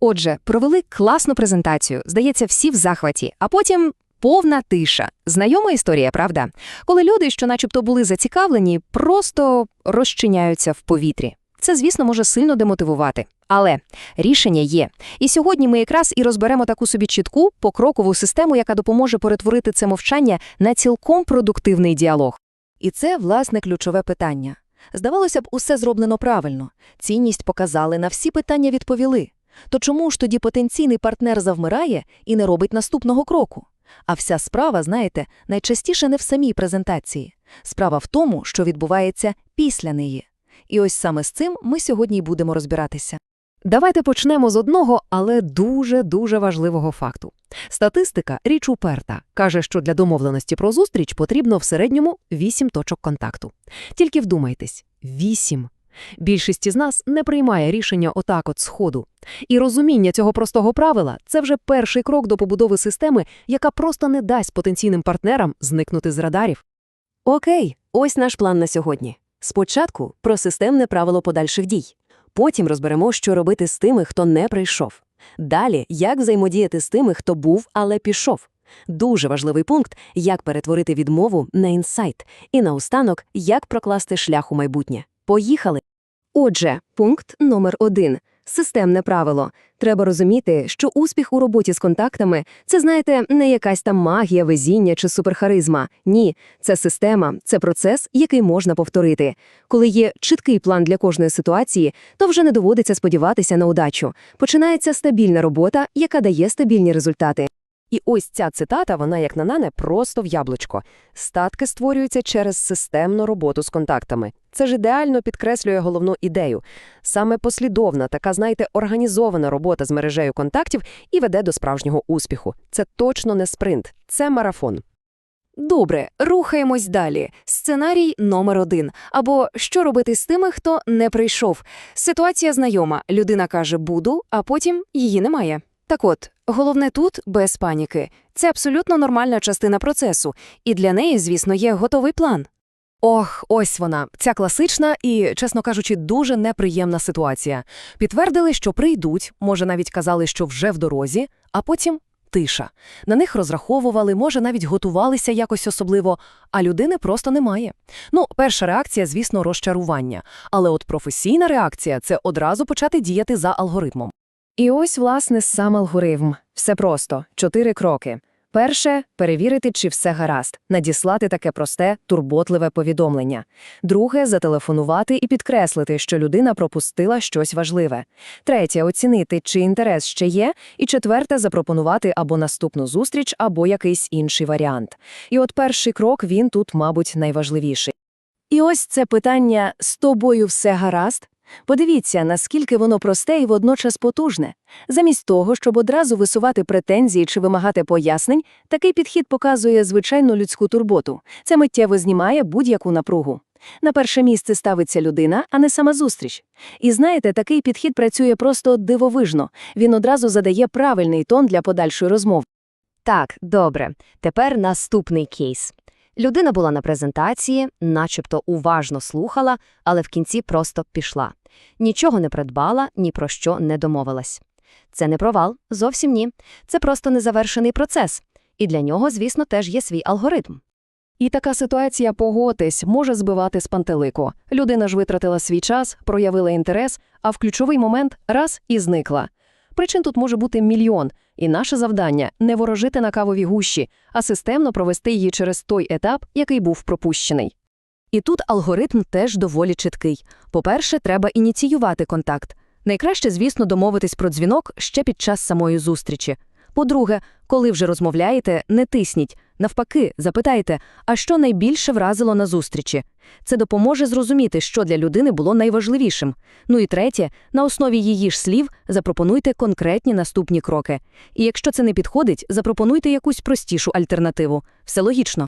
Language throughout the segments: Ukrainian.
Отже, провели класну презентацію, здається, всі в захваті, а потім повна тиша. Знайома історія, правда? Коли люди, що начебто були зацікавлені, просто розчиняються в повітрі. Це, звісно, може сильно демотивувати. Але рішення є. І сьогодні ми якраз і розберемо таку собі чітку, покрокову систему, яка допоможе перетворити це мовчання на цілком продуктивний діалог. І це, власне, ключове питання. Здавалося б, усе зроблено правильно. Цінність показали, на всі питання відповіли. То чому ж тоді потенційний партнер завмирає і не робить наступного кроку? А вся справа, знаєте, найчастіше не в самій презентації. Справа в тому, що відбувається після неї. І ось саме з цим ми сьогодні й будемо розбиратися. Давайте почнемо з одного, але дуже-дуже важливого факту. Статистика – річ уперта. Каже, що для домовленості про зустріч потрібно в середньому 8 точок контакту. Тільки вдумайтесь – 8. Більшість із нас не приймає рішення отак от сходу. І розуміння цього простого правила – це вже перший крок до побудови системи, яка просто не дасть потенційним партнерам зникнути з радарів. Окей, ось наш план на сьогодні. Спочатку про системне правило подальших дій. Потім розберемо, що робити з тими, хто не прийшов. Далі, як взаємодіяти з тими, хто був, але пішов. Дуже важливий пункт, як перетворити відмову на інсайт. І наостанок, як прокласти шлях у майбутнє. Поїхали! Отже, пункт номер один – системне правило. Треба розуміти, що успіх у роботі з контактами – це, знаєте, не якась там магія, везіння чи суперхаризма. Ні, це система, це процес, який можна повторити. Коли є чіткий план для кожної ситуації, то вже не доводиться сподіватися на удачу. Починається стабільна робота, яка дає стабільні результати. І ось ця цитата, вона, як на мене, просто в яблучко. Статки створюються через системну роботу з контактами. Це ж ідеально підкреслює головну ідею. Саме послідовна, така, знаєте, організована робота з мережею контактів і веде до справжнього успіху. Це точно не спринт, це марафон. Добре, рухаємось далі. Сценарій номер один. Або що робити з тими, хто не прийшов. Ситуація знайома. Людина каже «буду», а потім її немає. Так от, головне тут без паніки. Це абсолютно нормальна частина процесу, і для неї, звісно, є готовий план. Ох, ось вона, ця класична і, чесно кажучи, дуже неприємна ситуація. Підтвердили, що прийдуть, може, навіть казали, що вже в дорозі, а потім тиша. На них розраховували, може, навіть готувалися якось особливо, а людини просто немає. Ну, перша реакція, звісно, розчарування. Але от професійна реакція – це одразу почати діяти за алгоритмом. І ось, власне, сам алгоритм. Все просто. Чотири кроки. Перше – перевірити, чи все гаразд, надіслати таке просте, турботливе повідомлення. Друге – зателефонувати і підкреслити, що людина пропустила щось важливе. Третє – оцінити, чи інтерес ще є. І четверте – запропонувати або наступну зустріч, або якийсь інший варіант. І от перший крок, він тут, мабуть, найважливіший. І ось це питання «з тобою все гаразд?» Подивіться, наскільки воно просте і водночас потужне. Замість того, щоб одразу висувати претензії чи вимагати пояснень, такий підхід показує звичайну людську турботу. Це миттєво знімає будь-яку напругу. На перше місце ставиться людина, а не сама зустріч. І знаєте, такий підхід працює просто дивовижно. Він одразу задає правильний тон для подальшої розмови. Так, добре. Тепер наступний кейс. Людина була на презентації, начебто уважно слухала, але в кінці просто пішла. Нічого не придбала, ні про що не домовилась. Це не провал, зовсім ні. Це просто незавершений процес. І для нього, звісно, теж є свій алгоритм. І така ситуація, погодьтесь, може збивати з пантелику. Людина ж витратила свій час, проявила інтерес, а в ключовий момент раз і зникла. Причин тут може бути мільйон, і наше завдання – не ворожити на кавові гущі, а системно провести її через той етап, який був пропущений. І тут алгоритм теж доволі чіткий. По-перше, треба ініціювати контакт. Найкраще, звісно, домовитись про дзвінок ще під час самої зустрічі. По-друге, коли вже розмовляєте, не тисніть. Навпаки, запитайте, а що найбільше вразило на зустрічі? Це допоможе зрозуміти, що для людини було найважливішим. Ну і третє, на основі її ж слів запропонуйте конкретні наступні кроки. І якщо це не підходить, запропонуйте якусь простішу альтернативу. Все логічно.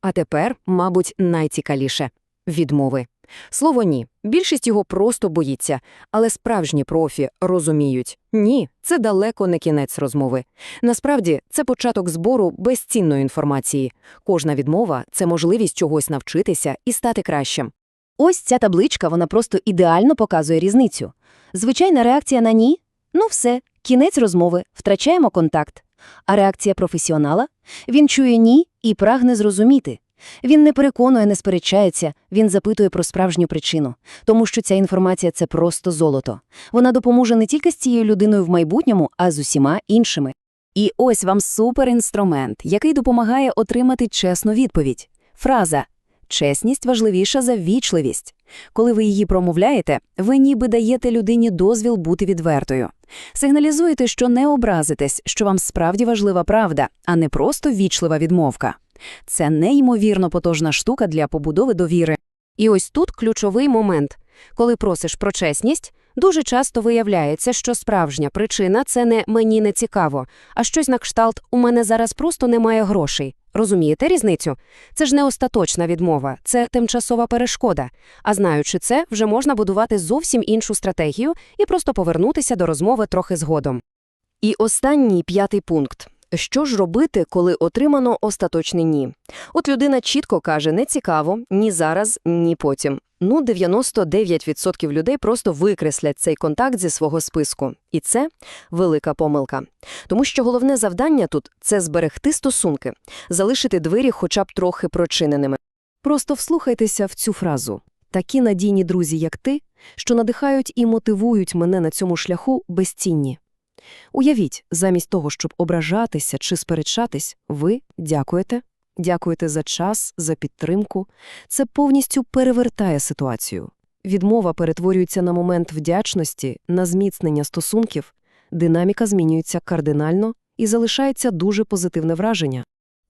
А тепер, мабуть, найцікавіше – відмови. Слово «ні». Більшість його просто боїться, але справжні профі розуміють – ні, це далеко не кінець розмови. Насправді, це початок збору безцінної інформації. Кожна відмова – це можливість чогось навчитися і стати кращим. Ось ця табличка, вона просто ідеально показує різницю. Звичайна реакція на ні – ну все, Кінець розмови, втрачаємо контакт. А реакція професіонала? Він чує ні і прагне зрозуміти. Він не переконує, не сперечається, він запитує про справжню причину, тому що ця інформація – це просто золото. Вона допоможе не тільки з цією людиною в майбутньому, а з усіма іншими. І ось вам суперінструмент, який допомагає отримати чесну відповідь. Фраза «Чесність важливіша за вічливість». Коли ви її промовляєте, ви ніби даєте людині дозвіл бути відвертою. Сигналізуєте, що не образитесь, що вам справді важлива правда, а не просто вічлива відмовка. Це неймовірно потужна штука для побудови довіри. І ось тут ключовий момент. Коли просиш про чесність, дуже часто виявляється, що справжня причина – це не «мені не цікаво», а щось на кшталт «у мене зараз просто немає грошей». Розумієте різницю? Це ж не остаточна відмова, це тимчасова перешкода. А знаючи це, вже можна будувати зовсім іншу стратегію і просто повернутися до розмови трохи згодом. І останній п'ятий пункт. Що ж робити, коли отримано остаточне «ні»? От людина чітко каже «не цікаво», ні зараз, ні потім. Ну, 99% людей просто викреслять цей контакт зі свого списку. І це велика помилка. Тому що головне завдання тут – це зберегти стосунки, залишити двері хоча б трохи прочиненими. Просто вслухайтеся в цю фразу. Такі надійні друзі, як ти, що надихають і мотивують мене на цьому шляху, безцінні. Уявіть, замість того, щоб ображатися чи сперечатись, ви дякуєте, дякуєте за час, за підтримку. Це повністю перевертає ситуацію. Відмова перетворюється на момент вдячності, на зміцнення стосунків, динаміка змінюється кардинально і залишається дуже позитивне враження.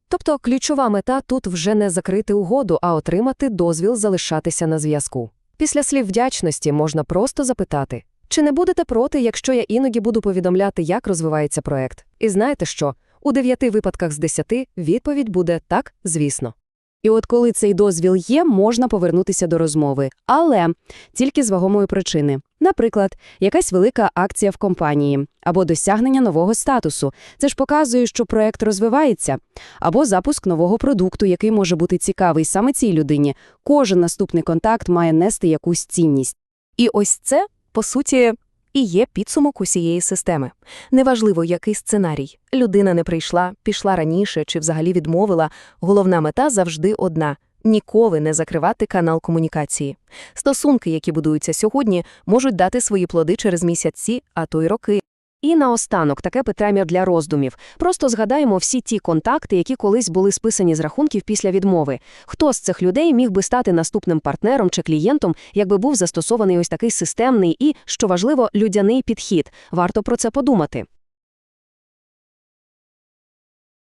Тобто ключова мета тут вже не закрити угоду, а отримати дозвіл залишатися на зв'язку. Після слів вдячності можна просто запитати, чи не будете проти, якщо я іноді буду повідомляти, як розвивається проект? І знаєте що? У дев'яти випадках з десяти відповідь буде «так, звісно». І от коли цей дозвіл є, можна повернутися до розмови. Але тільки з вагомої причини. Наприклад, якась велика акція в компанії або досягнення нового статусу. Це ж показує, що проект розвивається. Або запуск нового продукту, який може бути цікавий саме цій людині. Кожен наступний контакт має нести якусь цінність. І ось це, по суті, і є підсумок усієї системи. Неважливо, який сценарій. Людина не прийшла, пішла раніше чи взагалі відмовила. Головна мета завжди одна – ніколи не закривати канал комунікації. Стосунки, які будуються сьогодні, можуть дати свої плоди через місяці, а то й роки. І наостанок таке питання для роздумів. Просто згадаємо всі ті контакти, які колись були списані з рахунків після відмови. Хто з цих людей міг би стати наступним партнером чи клієнтом, якби був застосований ось такий системний і, що важливо, людяний підхід. Варто про це подумати.